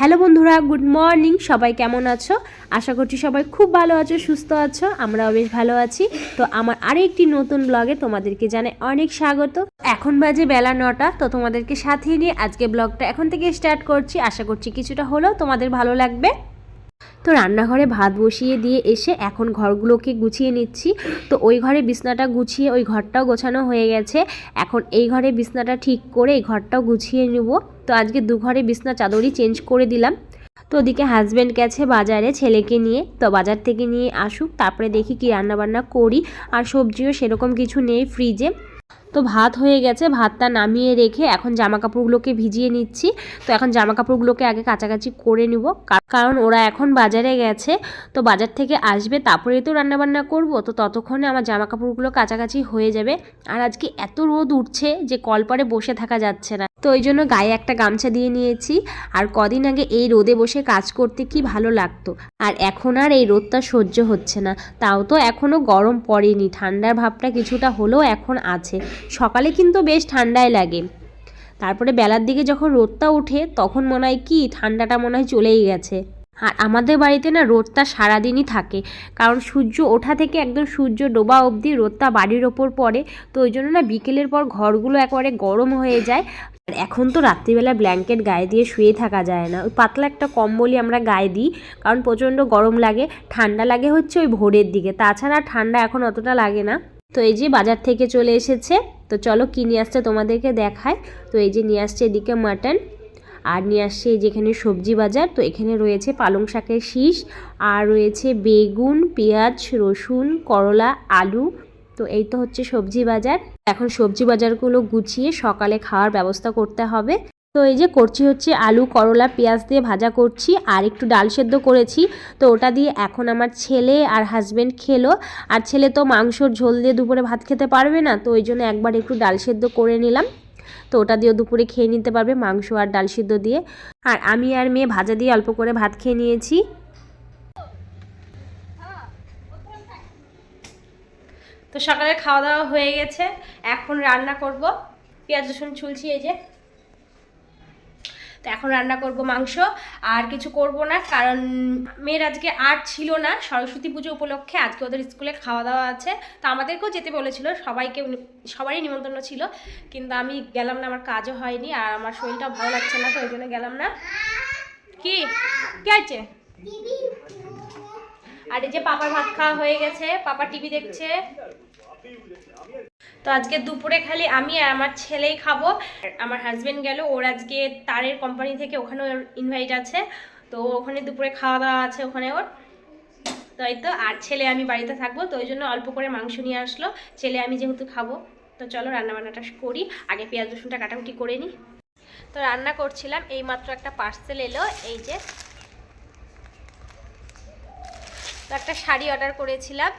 Hello বন্ধুরা, good morning, সবাই কেমন আছো? আশা করছি সবাই খুব ভালো আছো, সুস্থ আছো, আমরাও বেশ ভালো আছি। তো আমার আরেকটি নতুন ব্লগে তোমাদেরকে জানে অনেক স্বাগত। এখন বাজে বেলা নটা, তো তোমাদেরকে সাথে নিয়ে আজকে ব্লগটা এখন থেকে স্টার্ট করছি। আশা করছি কিছুটা হলেও তোমাদের ভালো লাগবে। তো রান্নাঘরে ভাত বসিয়ে দিয়ে এসে এখন ঘরগুলোকে গুছিয়ে নিচ্ছি। তো ওই ঘরে বিছনাটা গুছিয়ে ওই ঘরটাও গোছানো হয়ে গেছে। এখন এই ঘরে বিছনাটা ঠিক করে এই ঘরটাও গুছিয়ে নেব। তো আজকে দু ঘরে বিছনা চাদরই চেঞ্জ করে দিলাম। তো ওদিকে হাজব্যান্ড গেছে বাজারে ছেলেকে নিয়ে। তো বাজার থেকে নিয়ে আসুক, তারপরে দেখি কি রান্নাবান্না করি। আর সবজিও সেরকম কিছু নেই ফ্রিজে তো ভাত হয়ে গেছে, ভাতটা নামিয়ে রেখে এখন জামা কাপড়গুলোকে ভিজিয়ে নিচ্ছি। তো এখন জামা কাপড়গুলোকে আগে কাছাকাছি করে নিব। কারণ ওরা এখন বাজারে গেছে, তো বাজার থেকে আসবে, তারপরেই তো রান্নাবান্না করব। তো ততক্ষণে আমার জামা কাপড়গুলো কাছাকাছি হয়ে যাবে। আর আজকে এত রোদ উঠছে যে কলপারে বসে থাকা যাচ্ছে না। তো ওই জন্য গায়ে একটা গামছা দিয়ে নিয়েছি। আর কদিন আগে এই রোদে বসে কাজ করতে কি ভালো লাগতো। আর এখন আর এই রোদটা সহ্য হচ্ছে না। তাও তো এখনও গরম পড়েনি। ঠান্ডার ভাবটা কিছুটা হলেও এখন আছে। সকালে কিন্তু বেশ ঠান্ডাই লাগে। তারপরে বেলার দিকে যখন রোদটা ওঠে, তখন মনে হয় কি, ঠান্ডাটা মনে হয় চলেই গেছে। আর আমাদের বাড়িতে না রোদটা সারাদিনই থাকে। কারণ সূর্য ওঠা থেকে একদম সূর্য ডোবা অবধি রোদটা বাড়ির ওপর পড়ে। তো ওই জন্য না বিকেলের পর ঘরগুলো একেবারে গরম হয়ে যায়। আর এখন তো রাত্রিবেলা ব্ল্যাঙ্কেট গায়ে দিয়ে শুয়ে থাকা যায় না। ওই পাতলা একটা কম্বলই আমরা গায়ে দিই, কারণ প্রচণ্ড গরম লাগে। ঠান্ডা লাগে হচ্ছে ওই ভোরের দিকে। তাছাড়া ঠান্ডা এখন অতটা লাগে না। তো এই যে বাজার থেকে চলে এসেছে, তো চলো কী নিয়ে আসছে তোমাদেরকে দেখায় তো এই যে নিয়ে আসছে এদিকে মাটন, আর নিয়ে আসছে এই যেখানে সবজি বাজার, তো এখানে রয়েছে পালং শাকের শীষ, আর রয়েছে বেগুন, পেঁয়াজ, রসুন, করলা, আলু, তো এই তো হচ্ছে সবজি বাজার। এখন সবজি বাজারগুলো গুছিয়ে সকালে খাওয়ার ব্যবস্থা করতে হবে। তো এই যে করছি হচ্ছে আলু, করলা, পেঁয়াজ দিয়ে ভাজা করছি আর একটু ডাল সেদ্ধ করেছি। তো ওটা দিয়ে এখন আমার ছেলে আর হাজব্যান্ড খেলো। আর ছেলে তো মাংসর ঝোল দিয়ে দুপুরে ভাত খেতে পারবে না, তো ওই জন্য একবার একটু ডাল সেদ্ধ করে নিলাম। তো ওটা দিয়েও দুপুরে খেয়ে নিতে পারবে মাংস আর ডাল সিদ্ধ দিয়ে। আর আমি আর মেয়ে ভাজা দিয়ে অল্প করে ভাত খেয়ে নিয়েছি। তো সকালে খাওয়া দাওয়া হয়ে গেছে, এখন রান্না করব। পেঁয়াজ রসুন ছুলছি এই যে। তো এখন রান্না করব মাংস, আর কিছু করব না, কারণ মেয়ের আজকে আর ছিল না, সরস্বতী পুজো উপলক্ষে আজকে ওদের স্কুলে খাওয়া দাওয়া আছে। তো আমাদেরকেও যেতে বলেছিল, সবাইকে সবারই নিমন্ত্রণ ছিল, কিন্তু আমি গেলাম না, আমার কাজও হয়নি, আর আমার শরীরটাও ভালো লাগছে না, তো ওই জন্য গেলাম না। কি? কি আছে আর এই যে পাপার ভাত খাওয়া হয়ে গেছে, পাপা টিভি দেখছে। তো আজকে দুপুরে খালি আমি আর আমার ছেলেই খাব। আমার হাজবেন্ড গেল, ওর আজকে তারের কোম্পানি থেকে ওখানে ওর ইনভাইট আছে। তো ওখানে দুপুরে খাওয়া দাওয়া আছে ওখানে ওর। তাই তো, আর ছেলে আমি বাড়িতে থাকব, তো ওই জন্য অল্প করে মাংস নিয়ে আসলো। ছেলে আমি যেহেতু খাব, তো চলো রান্নাবান্নাটা করি। আগে পেঁয়াজ, রসুনটা কাটাকুটি করে নিই। তো রান্না করছিলাম এই মাত্র একটা পার্সেল এলো, এই যে। তো একটা শাড়ি অর্ডার করেছিলাম।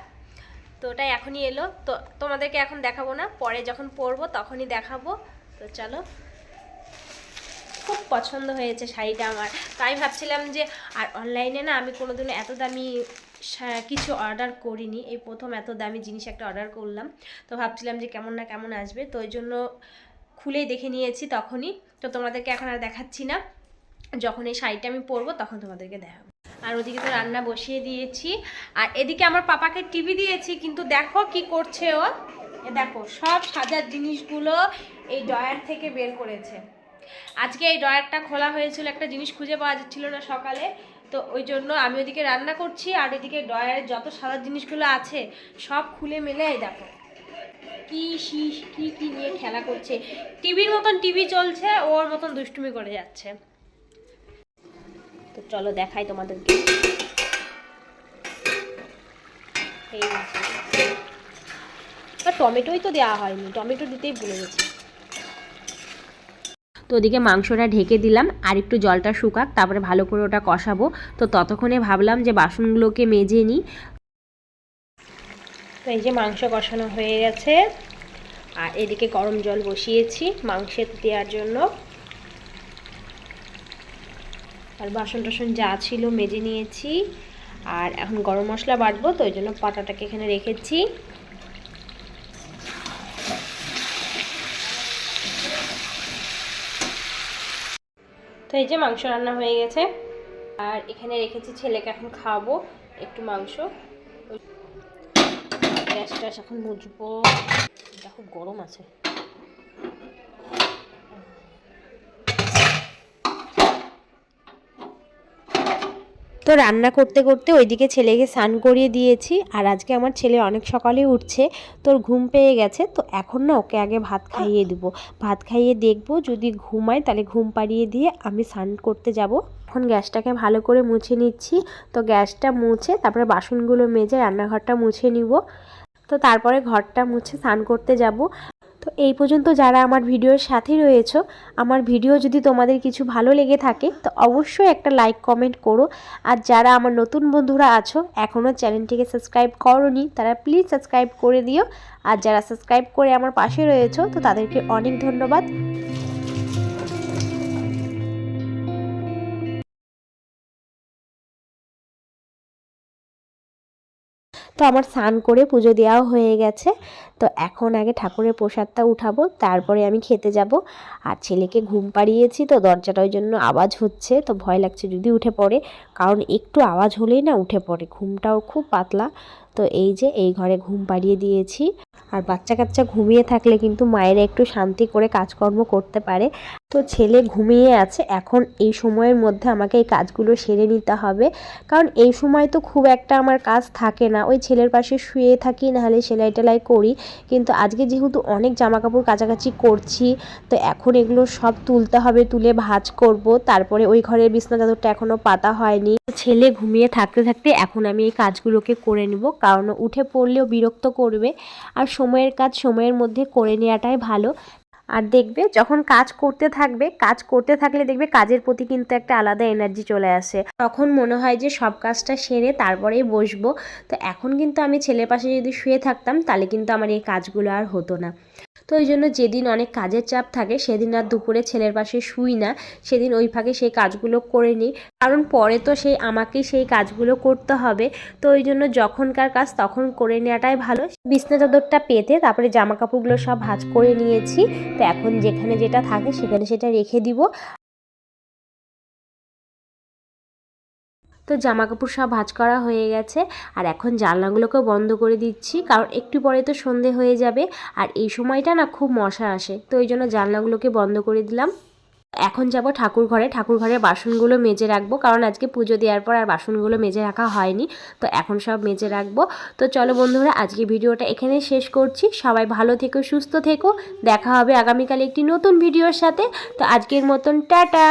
তো ওটা এখনই এলো। তো তোমাদেরকে এখন দেখাবো না, পরে যখন পরবো তখনই দেখাবো। তো চলো। খুব পছন্দ হয়েছে শাড়িটা আমার। তো আমি ভাবছিলাম যে, আর অনলাইনে না আমি কোনো কোনোদিনও এত দামি কিছু অর্ডার করিনি। এই প্রথম এত দামি জিনিস একটা অর্ডার করলাম। তো ভাবছিলাম যে কেমন না কেমন আসবে। তো ওই জন্য খুলেই দেখে নিয়েছি তখনই। তো তোমাদেরকে এখন আর দেখাচ্ছি না। যখন এই শাড়িটা আমি পরবো তখন তোমাদেরকে দেখাবো। আর ওদিকে তো রান্না বসিয়ে দিয়েছি। আর এদিকে আমার পাপাকে টিভি দিয়েছি, কিন্তু দেখো কি করছে ও। দেখো, সব সাজার জিনিসগুলো এই ডয়ার থেকে বের করেছে। আজকে এই ডয়ারটা খোলা হয়েছিল, একটা জিনিস খুঁজে পাওয়া যাচ্ছিল না সকালে। তো ওই জন্য আমি ওদিকে রান্না করছি, আর এদিকে ডয়ারের যত সাজার জিনিসগুলো আছে, সব খুলে মেলে এই দেখো। কি শীষ, কি কি নিয়ে খেলা করছে। টিভির মতন টিভি চলছে, ওর মতন দুষ্টুমি করে যাচ্ছে। তো চলো দেখাই তোমাদেরকে। টমেটোই তো দেওয়া হয়নি, টমেটো দিতেই ভুলে গেছি। তো ওদিকে মাংসটা ঢেকে দিলাম, আর একটু জলটা শুকাক, তারপরে ভালো করে ওটা কষাবো। তো ততক্ষণে ভাবলাম যে বাসনগুলোকে মেজে নিই তো এই যে মাংস কষানো হয়ে গেছে। আর এদিকে গরম জল বসিয়েছি মাংসের দেওয়ার জন্য। আর বাসন টাসন যা ছিল মেজে নিয়েছি। আর এখন গরম মশলা বাটবো, তো ওই জন্য পাটাটাকে এখানে রেখেছি। তো এই যে মাংস রান্না হয়ে গেছে। আর এখানে রেখেছি ছেলেকে এখন খাওয়াবো একটু মাংস। গ্যাস ট্যাস এখন মুছবো। এটা খুব গরম আছে। তো রান্না করতে করতে ওইদিকে ছেলেকে স্নান করিয়ে দিয়েছি আর আজকে আমার ছেলে অনেক সকালে উঠছে, তোর ঘুম পেয়ে গেছে, তো এখন না ওকে আগে ভাত খাইয়ে দিব। ভাত খাইয়ে দেখব, যদি ঘুমায় তাহলে ঘুম পাড়িয়ে দিয়ে আমি স্নান করতে যাব। এখন গ্যাসটাকে ভালো করে মুছে নিচ্ছি, তো গ্যাসটা মুছে তারপরে বাসনগুলো মেজে রান্নাঘরটা মুছে নিব। তো তারপরে ঘরটা মুছে স্নান করতে যাব। তো এই পর্যন্ত যারা আমার ভিডিওর সাথে রয়েছ, আমার ভিডিও যদি তোমাদের কিছু ভালো লেগে থাকে, তো অবশ্যই একটা লাইক, কমেন্ট করো। আর যারা আমার নতুন বন্ধুরা আছো এখনও চ্যানেলটিকে সাবস্ক্রাইব করনি, তারা প্লিজ সাবস্ক্রাইব করে দিও। আর যারা সাবস্ক্রাইব করে আমার পাশে রয়েছো, তো তাদেরকে অনেক ধন্যবাদ। তো আমার স্নান করে পুজো দেওয়াও হয়ে গেছে। তো এখন আগে ঠাকুরের প্রসাদটা উঠাবো, তারপরে আমি খেতে যাব। আর ছেলেকে ঘুম পাড়িয়েছি তো দরজাটা ওই জন্য আওয়াজ হচ্ছে, তো ভয় লাগছে যদি উঠে পড়ে। কারণ একটু আওয়াজ হলেই না উঠে পড়ে, ঘুমটাও খুব পাতলা। তো এই যে এই ঘরে ঘুম পাড়িয়ে দিয়েছি। আর বাচ্চা কাচ্চা ঘুমিয়ে থাকলে কিন্তু মায়েরা একটু শান্তি করে কাজকর্ম করতে পারে। তো ছেলে ঘুমিয়ে আছে, এখন এই সময়ের মধ্যে আমাকে এই কাজগুলো সেরে নিতে হবে। কারণ এই সময় তো খুব একটা আমার কাজ থাকে না, ওই ছেলের পাশে শুয়ে থাকি, নাহলে সেলাই টেলাই করি। কিন্তু আজকে যেহেতু অনেক জামা কাপড় কাচাকাচি করছি, তো এখন এগুলো সব তুলতে হবে, তুলে ভাঁজ করব। তারপরে ওই ঘরের বিছনা চাদরটা এখনও পাতা হয়নি। ছেলে ঘুমিয়ে থাকতে থাকতে এখন আমি এই কাজগুলোকে করে নেব, কারণ উঠে পড়লেও বিরক্ত করবে। আর সময়ের কাজ সময়ের মধ্যে করে নেওয়াটাই ভালো। আর দেখবে যখন কাজ করতে থাকবে, কাজ করতে থাকলে দেখবে কাজের প্রতি কিন্তু একটা আলাদা এনার্জি চলে আসে। তখন মনে হয় যে সব কাজটা সেরে তারপরেই বসবো। তো এখন কিন্তু আমি ছেলের পাশে যদি শুয়ে থাকতাম, তাহলে কিন্তু আমার এই কাজগুলো আর হতো না। তো ওই জন্য যেদিন অনেক কাজের চাপ থাকে, সেদিন আর দুপুরে ছেলের পাশে শুই না। সেদিন ওই ফাঁকে সেই কাজগুলো করে নিই। কারণ পরে তো সেই আমাকেই সেই কাজগুলো করতে হবে। তো ওই জন্য যখনকার কাজ তখন করে নেওয়াটাই ভালো। বিছনা চাদরটা পেতে তারপরে জামা কাপড়গুলো সব ভাঁজ করে নিয়েছি। তো এখন যেখানে যেটা থাকে সেখানে সেটা রেখে দিব। তো জামা কাপড় সব ভাঁজ করা হয়ে গেছে। আর এখন জানলাগুলোকেও বন্ধ করে দিচ্ছি, কারণ একটু পরে তো সন্ধে হয়ে যাবে। আর এই সময়টা না খুব মশা আসে, তো ওই জন্য জানলাগুলোকে বন্ধ করে দিলাম। এখন যাব ঠাকুর ঘরে ঠাকুর ঘরে বাসনগুলো মেজে রাখব, কারণ আজকে পুজো দেওয়ার পর আর বাসনগুলো মেজে রাখা হয়নি, তো এখন সব মেজে রাখব। তো চলো বন্ধুরা, আজকে ভিডিওটা এখানে শেষ করছি। সবাই ভালো থেকো, সুস্থ থেকো। দেখা হবে আগামীকাল একটি নতুন ভিডিওর সাথে। তো আজকের মতন, টাটা!